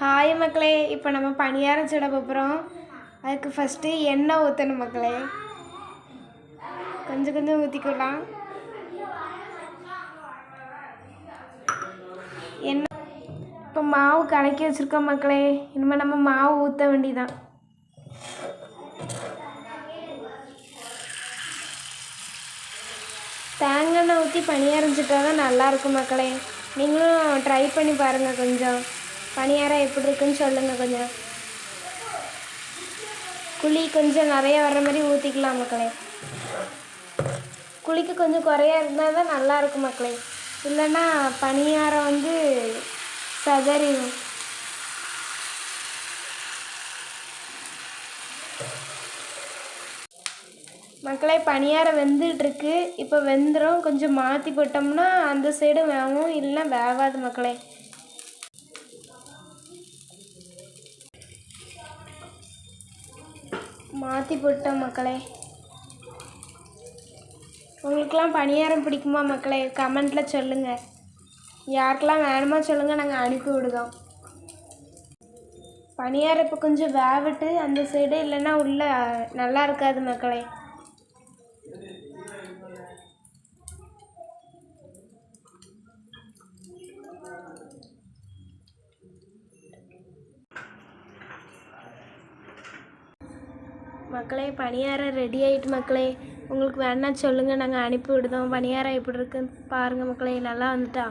Hi மக்களே இப்போ நம்ம பணியாரம் சுட போகிறோம் அதுக்கு ஃபஸ்ட்டு எண்ணெய் ஊற்றணும் மக்களே. கொஞ்சம் கொஞ்சம் ஊற்றிக்கலாம் எண்ணெய் இப்போ மாவு கலக்கி வச்சுருக்கோம் மக்களே. இனிமேல் நம்ம மாவு ஊற்ற வேண்டிதான் தேங்காய் எண்ணெய் ஊற்றி பணியாரம் சுட்டா தான் நல்லாயிருக்கும் மக்களே. நீங்களும் ட்ரை பண்ணி பாருங்கள் கொஞ்சம். பணியாரம் எப்படி இருக்குன்னு சொல்லுங்கள் கொஞ்சம். குழி கொஞ்சம் நிறைய வர்ற மாதிரி ஊற்றிக்கலாம் மக்களே. குழிக்கு கொஞ்சம் குறையா இருந்தால் தான் நல்லாயிருக்கும் மக்களே. இல்லைன்னா பணியாரம் வந்து சதறிடும். மக்களே பணியாரம் வெந்துட்டுருக்கு. இப்போ வெந்துடும் கொஞ்சம் மாற்றி போட்டோம்னா அந்த சைடு வேகும் இல்லைன்னா வேகாது மக்களே. மாற்றி போட்டோம் மக்களே. உங்களுக்கெலாம் பணியாரம் பிடிக்குமா மக்களே? கமெண்ட்டில் சொல்லுங்கள் யாருக்கெல்லாம் வேணுமா சொல்லுங்கள் நாங்கள் அனுப்பி விடுதோம் பணியாரம் இப்போ கொஞ்சம் வேவிட்டு அந்த சைடு இல்லைன்னா உள்ளே நல்லா இருக்காது மக்களே. மக்களே பணியாரம் ரெடி ஆகிட்டு மக்களே. உங்களுக்கு வேணா சொல்லுங்கள் நாங்கள் அனுப்பி விடுதோம். பணியாரம் எப்படி இருக்குன்னு பாருங்கள் மக்களே நல்லா வந்துட்டா.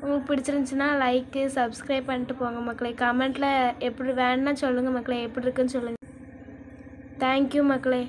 உங்களுக்கு பிடிச்சிருந்துச்சுன்னா லைக்கு சப்ஸ்கிரைப் பண்ணிட்டு போங்க மக்களே. கமெண்ட்டில் எப்படி வேணுன்னா சொல்லுங்கள் மக்களே எப்படி இருக்குன்னு சொல்லுங்கள் தேங்க்யூ மக்களே.